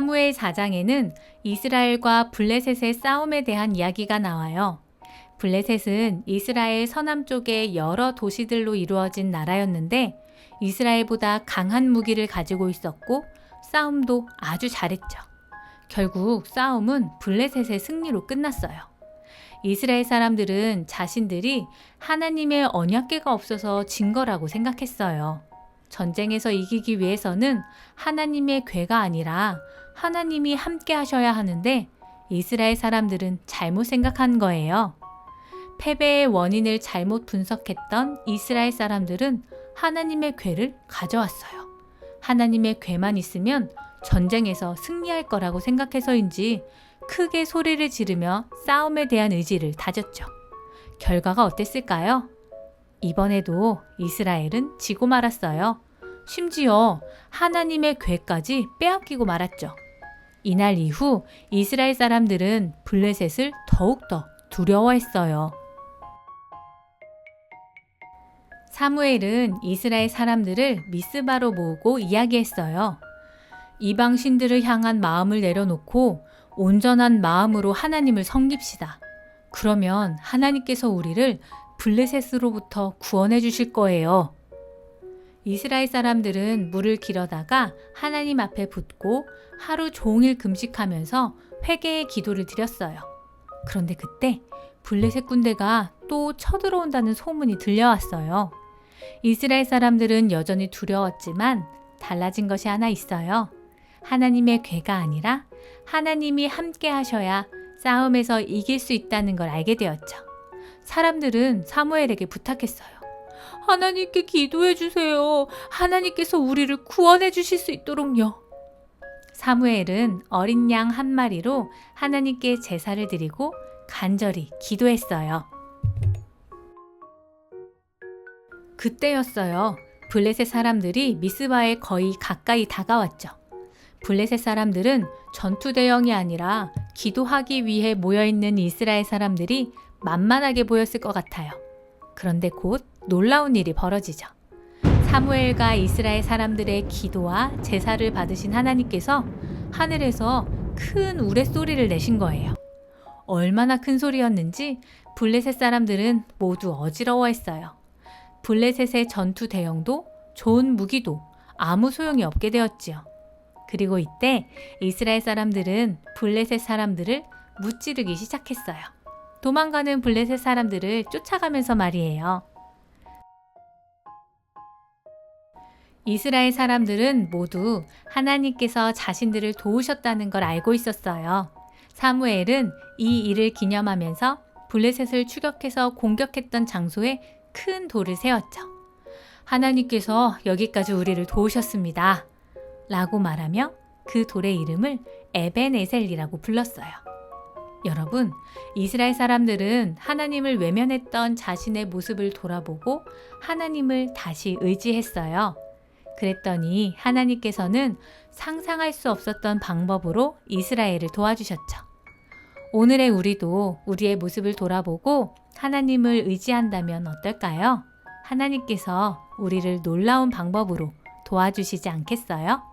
사무엘 4장에는 이스라엘과 블레셋의 싸움에 대한 이야기가 나와요. 블레셋은 이스라엘 서남쪽의 여러 도시들로 이루어진 나라였는데 이스라엘보다 강한 무기를 가지고 있었고 싸움도 아주 잘했죠. 결국 싸움은 블레셋의 승리로 끝났어요. 이스라엘 사람들은 자신들이 하나님의 언약계가 없어서 진 거라고 생각했어요. 전쟁에서 이기기 위해서는 하나님의 괴가 아니라 하나님이 함께 하셔야 하는데 이스라엘 사람들은 잘못 생각한 거예요. 패배의 원인을 잘못 분석했던 이스라엘 사람들은 하나님의 괴를 가져왔어요. 하나님의 괴만 있으면 전쟁에서 승리할 거라고 생각해서인지 크게 소리를 지르며 싸움에 대한 의지를 다졌죠. 결과가 어땠을까요? 이번에도 이스라엘은 지고 말았어요. 심지어 하나님의 괴까지 빼앗기고 말았죠. 이날 이후 이스라엘 사람들은 블레셋을 더욱더 두려워했어요. 사무엘은 이스라엘 사람들을 미스바로 모으고 이야기했어요. 이방 신들을 향한 마음을 내려놓고 온전한 마음으로 하나님을 섬깁시다. 그러면 하나님께서 우리를 블레셋으로부터 구원해 주실 거예요. 이스라엘 사람들은 물을 길어다가 하나님 앞에 붓고 하루 종일 금식하면서 회개의 기도를 드렸어요. 그런데 그때 블레셋 군대가 또 쳐들어온다는 소문이 들려왔어요. 이스라엘 사람들은 여전히 두려웠지만 달라진 것이 하나 있어요. 하나님의 괴가 아니라 하나님이 함께 하셔야 싸움에서 이길 수 있다는 걸 알게 되었죠. 사람들은 사무엘에게 부탁했어요. 하나님께 기도해 주세요. 하나님께서 우리를 구원해 주실 수 있도록요. 사무엘은 어린 양 한 마리로 하나님께 제사를 드리고 간절히 기도했어요. 그때였어요. 블레셋 사람들이 미스바에 거의 가까이 다가왔죠. 블레셋 사람들은 전투 대형이 아니라 기도하기 위해 모여있는 이스라엘 사람들이 만만하게 보였을 것 같아요. 그런데 곧 놀라운 일이 벌어지죠. 사무엘과 이스라엘 사람들의 기도와 제사를 받으신 하나님께서 하늘에서 큰 우레소리를 내신 거예요. 얼마나 큰 소리였는지 블레셋 사람들은 모두 어지러워했어요. 블레셋의 전투 대형도 좋은 무기도 아무 소용이 없게 되었지요. 그리고 이때 이스라엘 사람들은 블레셋 사람들을 무찌르기 시작했어요. 도망가는 블레셋 사람들을 쫓아가면서 말이에요. 이스라엘 사람들은 모두 하나님께서 자신들을 도우셨다는 걸 알고 있었어요. 사무엘은 이 일을 기념하면서 블레셋을 추격해서 공격했던 장소에 큰 돌을 세웠죠. 하나님께서 여기까지 우리를 도우셨습니다. 라고 말하며 그 돌의 이름을 에벤에셀이라고 불렀어요. 여러분, 이스라엘 사람들은 하나님을 외면했던 자신의 모습을 돌아보고 하나님을 다시 의지했어요. 그랬더니 하나님께서는 상상할 수 없었던 방법으로 이스라엘을 도와주셨죠. 오늘의 우리도 우리의 모습을 돌아보고 하나님을 의지한다면 어떨까요? 하나님께서 우리를 놀라운 방법으로 도와주시지 않겠어요?